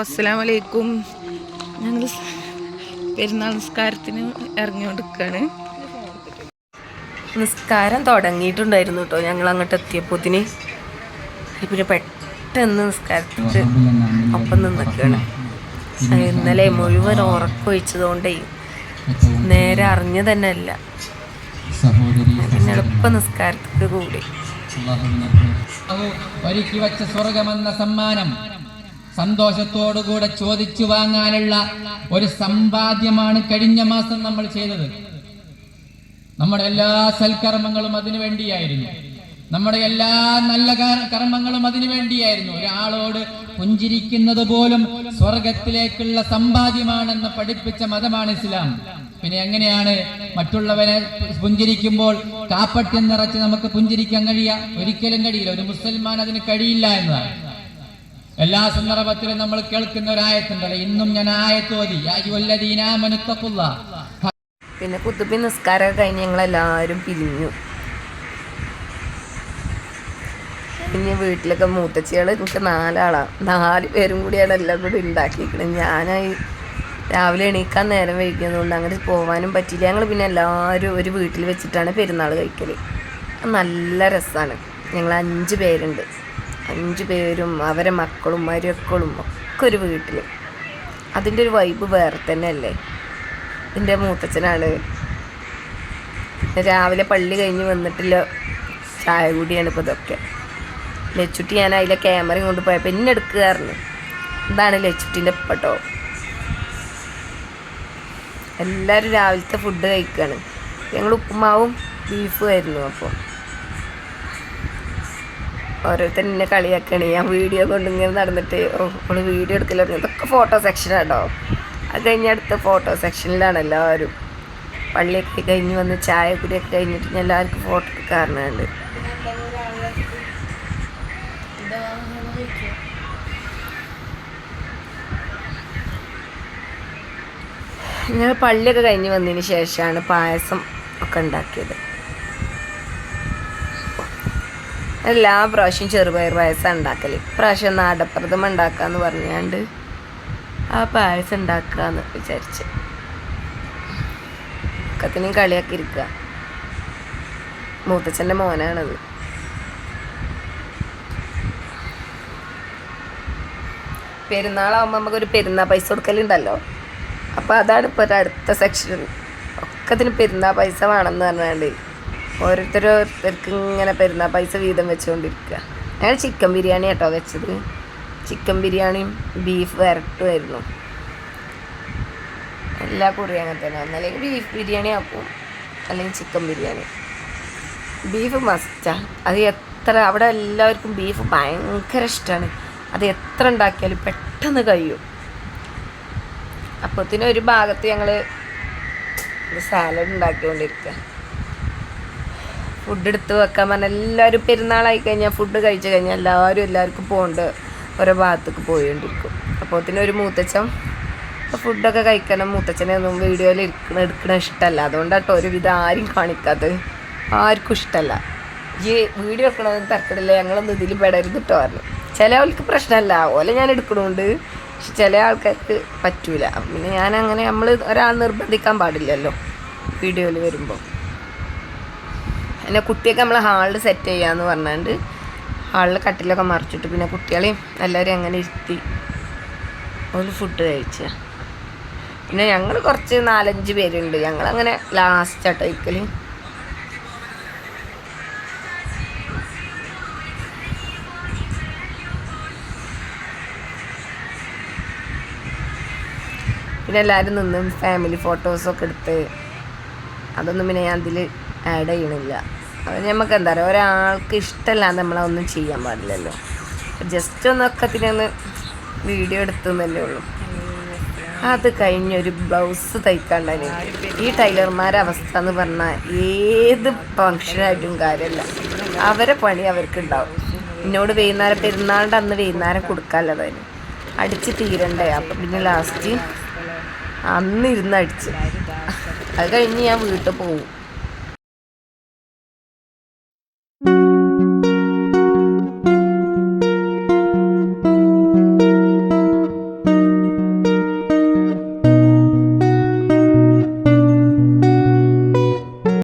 അസ്സലാം വലൈക്കും ഞങ്ങൾ പെരുന്നാൾ നിസ്കാരത്തിന് ഇറങ്ങിക്കൊണ്ടിരിക്കുകയാണ് നിസ്കാരം തുടങ്ങിയിട്ടുണ്ടായിരുന്നു കേട്ടോ. ഞങ്ങൾ അങ്ങോട്ട് എത്തിയപ്പോത്തിന്. പിന്നെ പെട്ടെന്ന് നിസ്കാരത്തിട്ട് ഒപ്പം നിന്നൊക്കെയാണ്. ഇന്നലെ മുഴുവൻ ഉറക്കൊഴിച്ചതുകൊണ്ടേ നേരെ അറിഞ്ഞു തന്നെ അല്ല പിന്നെ എളുപ്പം നിസ്കാരത്തിക്ക് കൂടി ഒരുക്കി വച്ച സ്വർഗമെന്ന സമ്മാനം സന്തോഷത്തോടുകൂടെ ചോദിച്ചു വാങ്ങാനുള്ള ഒരു സമ്പാദ്യമാണ് കഴിഞ്ഞ മാസം നമ്മൾ ചെയ്തത്. നമ്മുടെ എല്ലാ സൽക്കർമ്മങ്ങളും അതിനു വേണ്ടിയായിരുന്നു. നമ്മുടെ എല്ലാ നല്ല കർമ്മങ്ങളും അതിനു വേണ്ടിയായിരുന്നു. ഒരാളോട് പുഞ്ചിരിക്കുന്നത് പോലും സ്വർഗത്തിലേക്കുള്ള സമ്പാദ്യമാണെന്ന് പഠിപ്പിച്ച മതമാണ് ഇസ്ലാം. പിന്നെ എങ്ങനെയാണ് മറ്റുള്ളവരെ പുഞ്ചിരിക്കുമ്പോൾ കാപ്പട്ടി നിറച്ച് നമുക്ക് പുഞ്ചിരിക്കാൻ കഴിയുക ഒരിക്കലും കഴിയില്ല. ഒരു മുസൽമാൻ അതിന് കഴിയില്ല എന്നതാണ്. എല്ലാ സന്ദർഭത്തിലും നമ്മൾ കേൾക്കുന്ന ഒരു ആയത്തുണ്ടല്ലോ. ഇന്നും ഞാൻ ആയത്തോതി. പിന്നെ കുത്തുബി നിസ്കാരം കഴിഞ്ഞ് ഞങ്ങളെല്ലാവരും പിരിഞ്ഞു. പിന്നെ വീട്ടിലൊക്കെ മൂത്തച്ചികൾ എനിക്ക് നാലാളാണ് നാല് പേരും കൂടിയാണ് എല്ലാം കൂടി ഉണ്ടാക്കിയിരിക്കുന്നത് ഞാനായി രാവിലെ എണീക്കാൻ നേരം വൈകിയതുകൊണ്ട് അങ്ങനെ പോകാനും പറ്റില്ല ഞങ്ങൾ പിന്നെ എല്ലാവരും ഒരു വീട്ടിൽ വെച്ചിട്ടാണ് പെരുന്നാൾ കഴിക്കൽ നല്ല രസമാണ് ഞങ്ങൾ അഞ്ച് പേരുണ്ട്. അഞ്ച് പേരും അവരെ മക്കളും മരുക്കളും ഒക്കെ ഒരു വീട്ടിൽ അതിന്റെ ഒരു വൈബ് വേറെ തന്നെയല്ലേ? എന്റെ മൂത്തച്ഛനാണ്. രാവിലെ പള്ളി കഴിഞ്ഞ് വന്നിട്ടില്ല. ചായ കൂടിയാണ് ഇപ്പോൾ ഇതൊക്കെ. ലച്ചുട്ടി ഞാൻ അതിലെ ക്യാമറയും കൊണ്ട് പോയപ്പോൾ എന്നെ എടുക്കുകയായിരുന്നു. ഇതാണ് ലച്ചുട്ടിന്റെ ഇപ്പട്ടോ എല്ലാവരും രാവിലത്തെ ഫുഡ് കഴിക്കുകയാണ് ഞങ്ങൾ ഉപ്പുമാവും ബീഫും ആയിരുന്നു അപ്പോൾ. ഓരോരുത്തർ എന്നെ കളിയാക്കണേ. ഞാൻ വീഡിയോ കൊണ്ട് ഇങ്ങനെ നടന്നിട്ട് ഓ നമ്മൾ വീഡിയോ എടുക്കില്ല ഇതൊക്കെ ഫോട്ടോ സെക്ഷനാട്ടോ അത് കഴിഞ്ഞ് അടുത്ത ഫോട്ടോ സെക്ഷനിലാണ് എല്ലാവരും. പള്ളിയൊക്കെ കഴിഞ്ഞ് വന്ന് ചായ കുടിയൊക്കെ കഴിഞ്ഞിട്ട് ഞാൻ എല്ലാവർക്കും ഫോട്ടോ എടുക്കാറുണ്ട് ഞങ്ങൾ പള്ളിയൊക്കെ കഴിഞ്ഞ് വന്നതിന് ശേഷമാണ് പായസം ഒക്കെ ഉണ്ടാക്കിയത്. എല്ലാ പ്രാവശ്യം ചെറുപയർ പായസം ഉണ്ടാക്കൽ പ്രാവശ്യം നാടപ്രഥമ ഉണ്ടാക്കാന്ന് പറഞ്ഞാണ്ട് ആ പായസം ഉണ്ടാക്കാന്ന് വിചാരിച്ച്. ഒക്കത്തിനും കളിയാക്കി ഇരിക്കുക മൂത്തച്ഛന്റെ മോനാണത്. പെരുന്നാളാകുമ്പോൾ നമുക്കൊരു പെരുന്നാൾ പൈസ കൊടുക്കലുണ്ടല്ലോ. അപ്പോൾ അതാണ് ഇപ്പോൾ അടുത്ത സെക്ഷൻ ഒക്കത്തിന് പെരുന്നാ പൈസ വേണമെന്ന് പറഞ്ഞാണ്ട് ഓരോരുത്തരോരുത്തർക്ക് ഇങ്ങനെ പെരുന്നാൾ പൈസ വീതം വെച്ചുകൊണ്ടിരിക്കുക ഞങ്ങൾ ചിക്കൻ ബിരിയാണി കേട്ടോ വെച്ചത്. ചിക്കൻ ബിരിയാണിയും ബീഫ് വരട്ടുമായിരുന്നു എല്ലാ കുറിയും അങ്ങനെ തന്നെ ഒന്നല്ലെങ്കിൽ ബീഫ് ബിരിയാണി ആക്കും. അല്ലെങ്കിൽ ചിക്കൻ ബിരിയാണി. ബീഫ് മസ്റ്റാ അത് എത്ര അവിടെ എല്ലാവർക്കും ബീഫ് ഭയങ്കര ഇഷ്ടമാണ് അത് എത്ര ഉണ്ടാക്കിയാലും പെട്ടെന്ന് കഴിയും. അപ്പോഴത്തേനും ഒരു ഭാഗത്ത് ഞങ്ങൾ സാലഡ് ഉണ്ടാക്കിക്കൊണ്ടിരിക്കുക ഫുഡ് എടുത്ത് വെക്കാൻ പറഞ്ഞാൽ എല്ലാവരും പെരുന്നാളായി കഴിഞ്ഞാൽ ഫുഡ് കഴിച്ചു കഴിഞ്ഞാൽ എല്ലാവരും എല്ലാവർക്കും പോകേണ്ട. ഓരോ ഭാഗത്തേക്ക് പോയിക്കൊണ്ടിരിക്കും. അപ്പോഴത്തേനും ഒരു മൂത്തച്ഛൻ ഫുഡൊക്കെ കഴിക്കണം. മൂത്തച്ഛനെ ഒന്നും വീഡിയോയിൽ ഇരിക്കണ എടുക്കണ ഇഷ്ടമല്ല അതുകൊണ്ടാട്ടോ ഒരുവിധം ആരും കാണിക്കാത്തത്. ആർക്കും ഇഷ്ടമല്ല ഈ വീഡിയോ എടുക്കണമെന്ന് തരക്കടില്ല? ഞങ്ങളൊന്നും ഇതിൽ പെടരുത് കേട്ടോ പറഞ്ഞു. ചില ആൾക്ക് പ്രശ്നമല്ല ഓലെ ഞാൻ എടുക്കണമുണ്ട് പക്ഷെ ചില ആൾക്കാർക്ക് പറ്റൂല. പിന്നെ ഞാൻ അങ്ങനെ നമ്മൾ ഒരാൾ നിർബന്ധിക്കാൻ പാടില്ലല്ലോ. വീഡിയോയിൽ വരുമ്പോൾ പിന്നെ കുട്ടിയൊക്കെ നമ്മൾ ഹാളിൽ സെറ്റ് ചെയ്യാന്ന് പറഞ്ഞാണ്ട് ഹാളിൽ കട്ടിലൊക്കെ മറിച്ചിട്ട് പിന്നെ കുട്ടികളെയും എല്ലാവരും അങ്ങനെ ഇരുത്തി ഒരു ഫുഡ് കഴിച്ച. പിന്നെ ഞങ്ങൾ കുറച്ച് നാലഞ്ച് പേരുണ്ട്. ഞങ്ങൾ അങ്ങനെ ലാസ്റ്റ് ആട്ടോ ഇരിക്കൽ പിന്നെ എല്ലാവരും നിന്നും ഫാമിലി ഫോട്ടോസൊക്കെ എടുത്ത്. അതൊന്നും പിന്നെ ഞാൻ അതിൽ ആഡ് ചെയ്യണില്ല. നമുക്ക് എന്താ പറയുക ഒരാൾക്ക് ഇഷ്ടമല്ലാതെ നമ്മളതൊന്നും ചെയ്യാൻ പാടില്ലല്ലോ. ജസ്റ്റ് ഒന്നൊക്കെ ഒന്ന് വീഡിയോ എടുത്തു എന്നല്ലേ ഉള്ളൂ. അത് കഴിഞ്ഞൊരു ബ്ലൗസ് തയ്ക്കാണ്ടായി ഈ ടൈലർമാരുടെ അവസ്ഥ എന്ന് പറഞ്ഞാൽ ഏത് ഫങ്ഷനായിട്ടും കാര്യമല്ല അവരെ പണി അവർക്ക് ഉണ്ടാവും എന്നോട് വൈകുന്നേരം പെരുന്നാളിന്റെ അന്ന് വൈകുന്നേരം കൊടുക്കാനുള്ളതായിരുന്നു അടിച്ച് തീരണ്ടേ? അപ്പം പിന്നെ ലാസ്റ്റ് അന്ന് ഇരുന്ന് അടിച്ച്. അത് കഴിഞ്ഞ് ഞാൻ വീട്ടിൽ പോകും